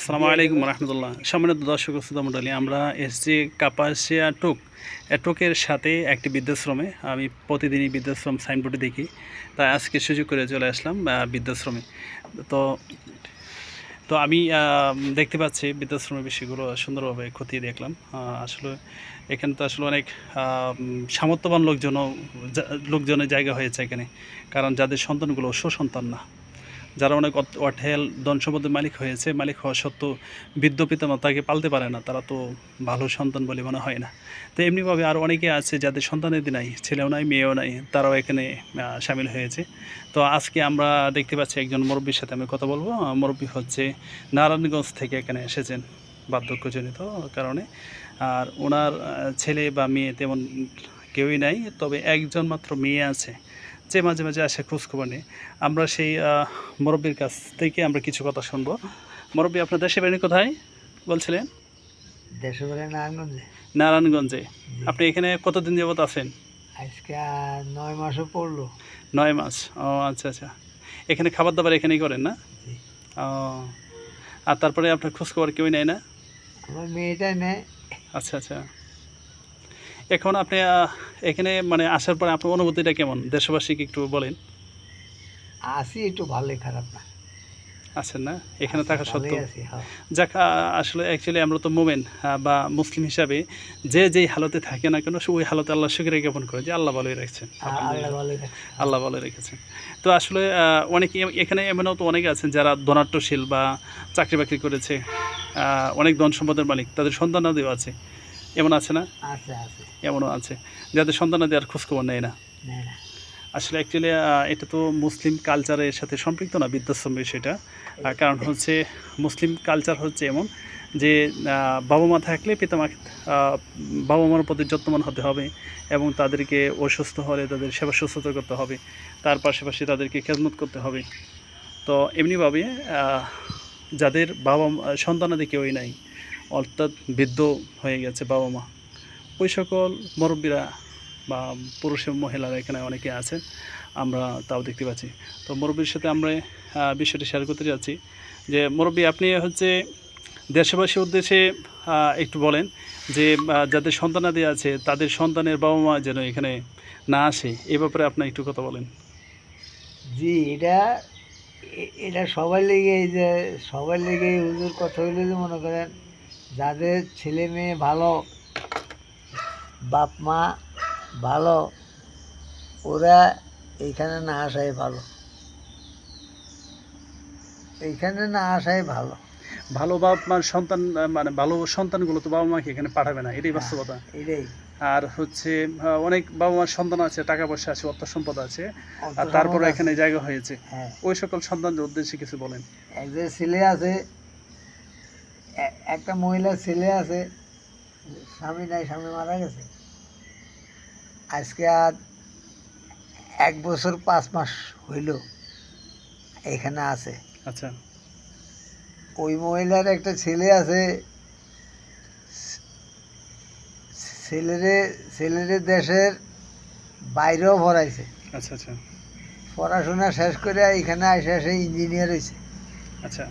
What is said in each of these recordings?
আসসালামু আলাইকুম রহমতুল্লাহ। সম্মানিত দর্শক শ্রোতা মণ্ডলী, আমরা এসছি কাপাসিয়া টুক টোকের সাথে একটি বৃদ্ধাশ্রমে, আমি প্রতিদিনই বৃদ্ধাশ্রম সাইনবোর্ডে দেখি। তাই আজকে সুযোগ করে চলে আসলাম বৃদ্ধাশ্রমে। তো তো আমি দেখতে পাচ্ছি বৃদ্ধাশ্রমের বিষয়গুলো সুন্দরভাবে খতিয়ে দেখলাম। আসলে এখানে তো আসলে অনেক সামর্থ্যবান লোকজনও জা- লোকজনের জায়গা হয়েছে এখানে। কারণ যাদের সন্তানগুলো সুসন্তান না। যারা অনেক অঠেল ধন সম্পদের মালিক হয়েছে, মালিক হওয়া সত্ত্বেও বৃদ্ধ পিতামাতাকে পালতে পারে না, তারা তো ভালো সন্তান বলে মনে হয় না। তো এমনিভাবে আরও অনেকে আছে যাদের সন্তানের নাই, ছেলেও নাই, মেয়েও নাই, তারাও এখানে সামিল হয়েছে। তো আজকে আমরা দেখতে পাচ্ছি একজন মুরব্বীর সাথে আমি কথা বলব। মুরব্বী হচ্ছে নারায়ণগঞ্জ থেকে এখানে এসেছেন বার্ধক্যজনিত কারণে। আর ওনার ছেলে বা মেয়ে তেমন কেউই নাই, তবে একজন মাত্র মেয়ে আছে। যে মাঝে মাঝে আসে খোঁজখবর নিয়ে। আমরা সেই মুরব্বীর কাছ থেকে আমরা কিছু কথা শুনব। মুরব্বী আপনার দেশে বাড়ি কোথায় বলছিলেন? দেশে নারায়ণগঞ্জে। নারায়ণগঞ্জে। আপনি এখানে কতদিন যাবত আছেন? আজকে নয় মাসও পড়ল। নয় মাস। ও আচ্ছা আচ্ছা। এখানে খাবার দাবার এখানেই করেন না? ও আর তারপরে আপনার খোঁজখবর কেউই নেয় না? আমার নেয়। আচ্ছা আচ্ছা। এখন আপনি এখানে মানে আসার পরে আপনার অনুভূতিটা কেমন? দেশবাসীকে একটু বলেন। আসি একটু ভালোই খারাপ না। আছেন না? এখানে থাকা ভালোই সত্ত্বেও হ্যাঁ। যাক আসলে অ্যাকচুয়ালি আমরা তো মোমেন বা মুসলিম হিসাবে যে যেই হালতে থাকে না কেন ওই হালতে আল্লাহ শুক্রিয়া জ্ঞাপন করে যে আল্লাহ ভালোই রাখছেন। আল্লাহ ভালোই রাখছে আল্লাহ ভালো রেখেছেন। তো আসলে অনেকে এখানে এমনও তো অনেকে আছেন যারা ধনাট্যশীল বা চাকরি বাকরি করেছে অনেক ধন সম্পদের মালিক তাদের সন্তানাদিও আছে। এমন আছে না? আছে আছে। এমনও আছে। যাদের সন্তানাদি আর খোঁজখবর নেয় না। আসলে অ্যাকচুয়ালি এটা তো মুসলিম কালচারের সাথে সম্পৃক্ত না বৃদ্ধাশ্রম বিষয়টা। কারণ হচ্ছে মুসলিম কালচার হচ্ছে এমন যে বাবা মা থাকলে পিতামা বাবা মার প্রতি যত্নবান হতে হবে এবং তাদেরকে অসুস্থ হলে তাদের সেবা শুশ্রূষা করতে হবে। তার পাশাপাশি তাদেরকে খেদমত করতে হবে। তো এমনিভাবে যাদের বাবা মা- সন্তানাদি কেউই নাই অর্থাৎ বৃদ্ধ হয়ে গেছে বাবা মা ওই সকল মুরব্বীরা বা পুরুষ মহিলারা এখানে অনেকে আছেন আমরা তাও দেখতে পাচ্ছি। তো মুরব্বীর সাথে আমরা বিষয়টি শেয়ার করতে যাচ্ছি যে, মুরব্বী আপনি হচ্ছে দেশবাসীর উদ্দেশ্যে একটু বলেন যে যাদের সন্তানাদি আছে, তাদের সন্তানের বাবা মা যেন এখানে না আসে, এ ব্যাপারে আপনি একটু কথা বলেন। জি, এটা এটা সবার লেগে এই যে, সবার লেগে হুজুর কথা হইলে যে মনে করেন, যাদের ছেলে মেয়ে ভালো বাপ মা ভালো ওরা এইখানে না আসাই ভালো। এইখানে না আসাই ভালো। ভালো বাবা মার সন্তান মানে ভালো সন্তানগুলো তো বাবা মাকে এখানে পাঠাবে না এটাই বাস্তবতা। এটাই। আর হচ্ছে অনেক বাবা মার সন্তান আছে টাকা পয়সা আছে অর্থ সম্পদ আছে আর তারপরে এখানে জায়গা হয়েছে। হ্যাঁ। ওই সকল সন্তানদের উদ্দেশ্যে কিছু বলেন। একজন ছেলে আছে একটা মহিলার ছেলে আছে স্বামী নাই স্বামী মারা গেছে। আজকে আর এক বছর পাঁচ মাস হইল এখানে আছে। আচ্ছা। ওই মহিলার একটা ছেলে আছে। ছেলেরে ছেলেরে দেশের বাইরেও ভরাইছে আচ্ছা আচ্ছা। পড়াশোনা শেষ করে এখানে এসে এসে ইঞ্জিনিয়ার হয়েছে আচ্ছা।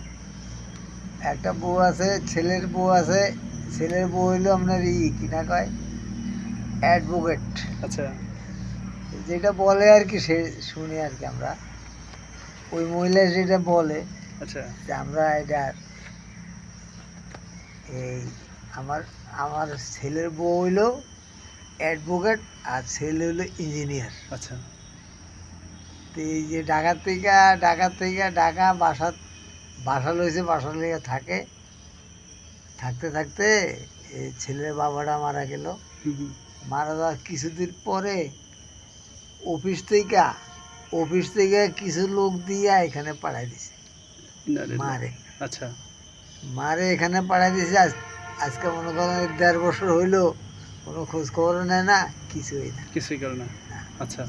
একটা বউ আছে ছেলের বউ আছে। ছেলের বউ হইল আপনার ই কি না কয়? অ্যাডভোকেট আচ্ছা। যেটা বলে আর কি সে শুনি আর কি আমরা। ওই মহিলা যেটা বলে আচ্ছা। যে আমরা এটা এই আমার আমার ছেলের বউ হইল অ্যাডভোকেট আর ছেলে হইল ইঞ্জিনিয়ার আচ্ছা। তো এই যে ঢাকা থেকে ঢাকা থেকে ঢাকা বাসা বাসা লইছে বাসা লেগে থাকে। থাকতে থাকতে এই ছেলের বাবাটা মারা গেল। মারা যাওয়ার কিছুদিন পরে অফিস থেকে অফিস থেকে কিছু লোক দিয়ে এখানে পাঠাই দিছে। মারে। আচ্ছা। মারে এখানে পাঠাই দিছে। আজ আজকে মনে করেন দেড় বছর হইল কোনো খোঁজ খবর নেয় না কিছুই না। কিছুই করে না। আচ্ছা।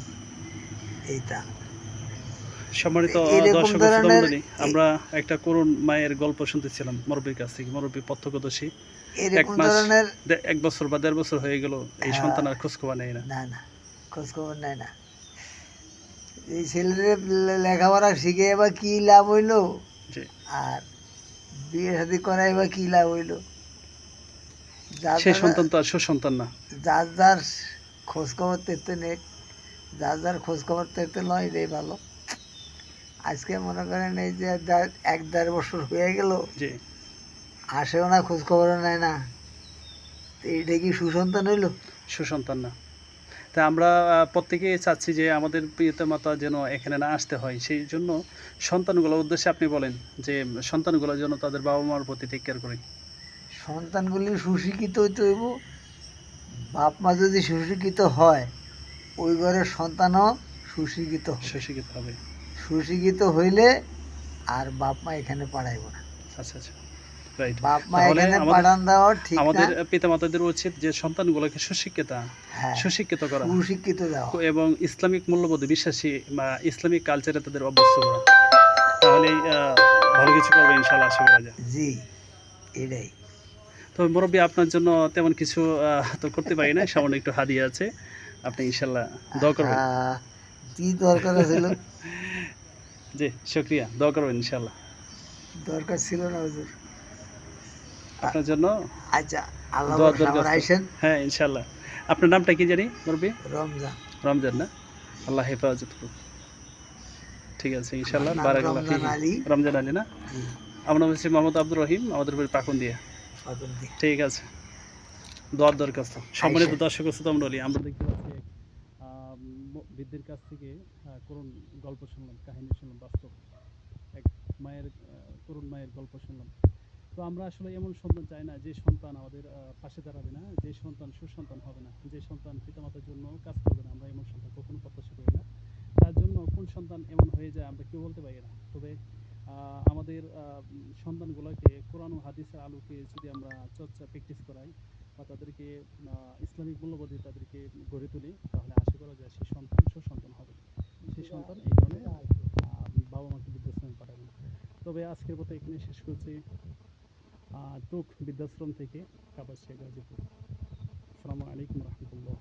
এইটা। সম্মানিত দর্শক শ্রোতামণ্ডলী, আমরা একটা করুণ মায়ের গল্প শুনতেছিলাম মুরব্বীর কাছ থেকে মুরব্বী প্রত্যক্ষদর্শী। এক মাস এক বছর বা দেড় বছর হয়ে গেল এই হ্যাঁ। সন্তান আর খোঁজ খবর নেই না। না না খোঁজ খবর নেয় না। এই ছেলেদের লেখাপড়া শিখে এবার কি লাভ হইল? আর বিয়ে শাদি করাই বা কি লাভ হইল? সে সন্তান তো আর সুসন্তান না। যার যার খোঁজ খবর তেতে নেক যার যার খোঁজ খবর তেতে নয় এটাই ভালো। আজকে মনে করেন এই যে এক দেড় বছর হয়ে গেল আসেও না খোঁজ খবরও নেয় না। তো এইটা কি সুসন্তান হইল? সুসন্তান না। তা আমরা প্রত্যেকেই চাচ্ছি যে আমাদের পিতা মাতা যেন এখানে না আসতে হয়। সেই জন্য সন্তানগুলোর উদ্দেশ্যে আপনি বলেন যে সন্তানগুলো যেন তাদের বাবা মার প্রতি টেক কেয়ার করে। সন্তানগুলি সুশিক্ষিত হইতে হইব। বাপ মা যদি সুশিক্ষিত হয় ওই ঘরের সন্তানও সুশিক্ষিত সুশিক্ষিত হবে। সুশিক্ষিত হইলে আর বাপ মা এখানে পাঠাইব না। আচ্ছা আচ্ছা। বাপ মা এখানে পাঠান দেওয়া ঠিক আমাদের উচিত যে সন্তানগুলোকে সুশিক্ষিত হ্যাঁ। সুশিক্ষিত করা। সুশিক্ষিত দেওয়া। এবং ইসলামিক মূল্যবোধে বিশ্বাসী বা ইসলামিক কালচারে তাদের অভ্যস্ত করা। তাহলে ভালো কিছু করবে ইনশাল্লাহ আশা করা যায়। জি এটাই। তবে মুরব্বী আপনার জন্য তেমন কিছু তো করতে পারি না সামান্য একটু হাদিয়া আছে। আপনি ইনশাল্লাহ দোয়া করবেন। কি দরকার ছিল জি শুক্রিয়া। দোয়া করবেন ইনশাল্লাহ দরকার ছিল না হুজুর। আপনার জন্য আচ্ছা আল্লাহ দরকার আইসেন। হ্যাঁ ইনশাল্লাহ আপনার নামটা কি জানি রমজান। রমজান না? আল্লাহ হেফাজত করুক। ঠিক আছে ইনশাল্লাহ বারাকাল্লাহ রমজান। আলী। রমজান আলী না? আমার নাম হচ্ছে মোহাম্মদ আব্দুর রহিম। আমাদের বাড়ি পাকুন দিয়া ঠিক আছে। দোয়ার দরখাস্ত। সম্মানিত। দর্শক শ্রোতা আমরা দেখতে পাচ্ছি বৃদ্ধের কাছ থেকে করুণ গল্প শুনলাম, কাহিনী শুনলাম, বাস্তব। এক মায়ের করুণ মায়ের গল্প শুনলাম। তো আমরা আসলে এমন সন্তান চাই না, যে সন্তান আমাদের পাশে দাঁড়াবে না, যে সন্তান সুসন্তান হবে না, যে সন্তান পিতামাতার জন্য কাজ করবে না, আমরা এমন সন্তান কখনো প্রত্যাশা করি না। তার জন্য কোন সন্তান এমন হয়ে যায় আমরা কেউ বলতে পারি না। তবে আমাদের সন্তানগুলোকে কোরআন হাদিসের আলোকে যদি আমরা চর্চা প্র্যাকটিস করাই বা তাদেরকে ইসলামিক মূল্যবোধে তাদেরকে গড়ে তুলি, তাহলে আশা করা যায় সেই সন্তান সুসন্তান হবে সেই সন্তান এই কারণে বাবা মাকে বৃদ্ধাশ্রমে পাঠাবে না তবে আজকের মতো এখানে শেষ করছি। টুক বৃদ্ধাশ্রম থেকে কাপাসিয়া গাজীপুর। আসসালামু আলাইকুম রহমতুল্লাহ।